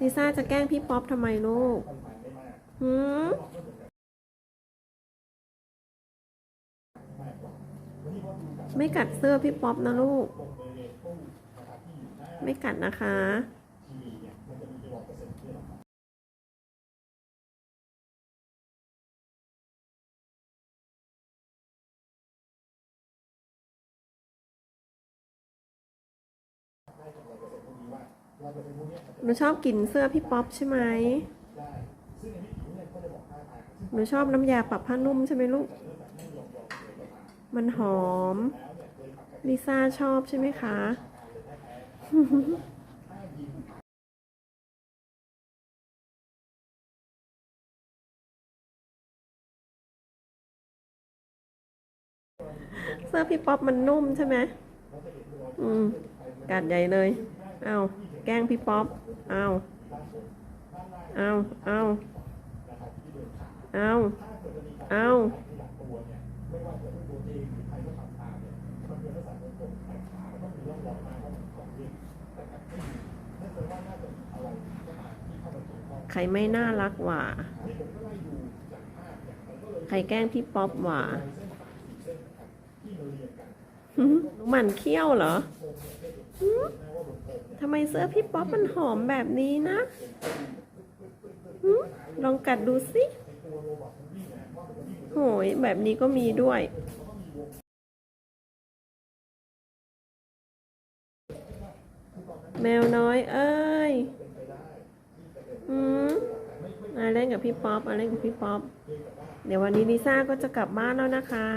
ลิซ่าจะแกล้งพี่ป๊อปทำไมลูกหืมไม่กัดเสื้อพี่ป๊อปนะลูก ไม่กัดนะคะ หนูชอบกลิ่นเสื้อพี่ป๊อปใช่ไหมหนูชอบน้ำยาปรับผ้านุ่มใช่ไหมลูก มันหอม ลิซ่าชอบใช่ไหมคะเสื้อพี่ป๊อปมันนุ่มใช่ไหม อืม กัดใหญ่เลย เอา แกล้งพี่ป๊อปเอาเอาเอาเอาเอาใครไม่น่ารักหว่า ใครแกล้งพี่ป๊อปหว่าหนูหมันเขี้ยวเหรอ ทำไมเสื้อพี่ป๊อปมันหอมแบบนี้นะลองกัดดูสิโหยแบบนี้ก็มีด้วย แมวน้อย เอ้ย อืมมาเล่นกับพี่ป๊อปมาเล่นกับพี่ป๊อป เดี๋ยววันนี้ลิซ่าก็จะกลับบ้านแล้วนะคะ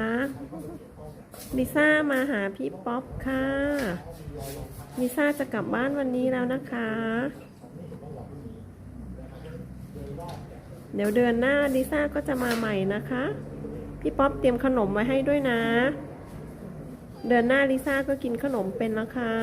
ลิซ่ามาหาพี่ป๊อปค่ะลิซ่าจะกลับบ้านวันนี้แล้วนะคะ เดี๋ยวเดือนหน้าลิซ่าก็จะมาใหม่นะคะ พี่ป๊อปเตรียมขนมไว้ให้ด้วยนะ เดือนหน้าลิซ่าก็กินขนมเป็นแล้วค่ะ